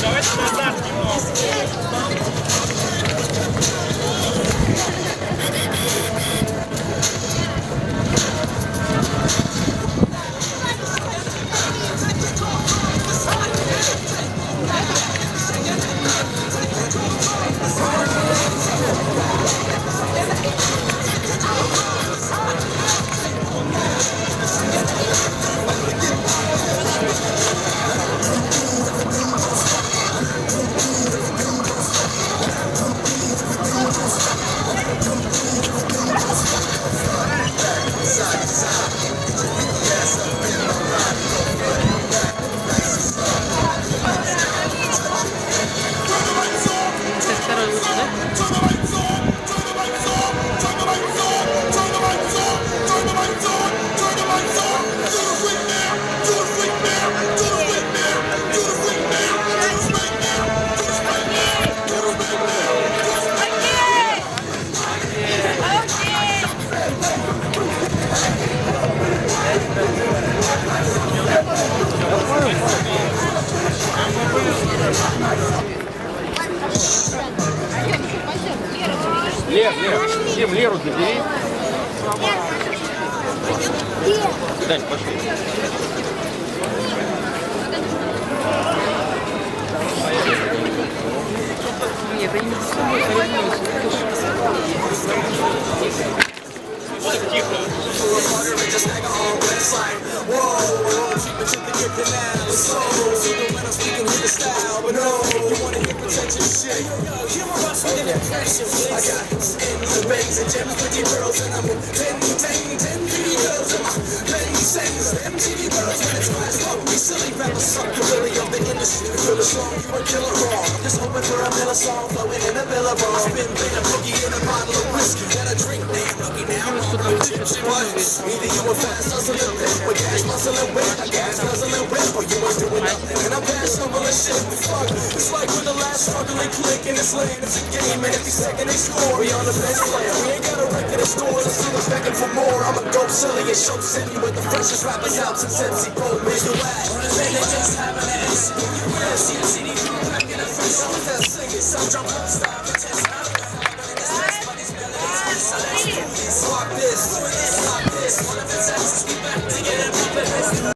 Давайте назад немного. Ses kararı Лер, Лер, всем Леру забери. Дань, пошли. Нет, они с собой Вот тихо. I got in and gems, pretty pearls, and I'm in ten, ten, ten pretty girls, and my many sends MTV girls. When it's class up, we silly rappers suck the lily of the industry. Feel the song, you a killer wrong. Just hoping for a miller song, flowing in a miller bar. Spin, been a boogie in a bottle of whiskey, and a drink named Boogie now. I'm tipsy, but either you a fast hustling, with gas muzzling, with a gas guzzling, with, or you a the shit fuck. It's like we're the last struggling click in this land. It's a game, and every second they score, we on the best player. We ain't got a record in store, the scene begging for more. I'ma go silly and show city with the freshest rappers out since MC Pro made the whack. Man, they just have an ass. You will see the city crew back in the first song that's singing. Some jump up, stop, and test out. Fuck this, fuck this, one of the tests, we back to get it.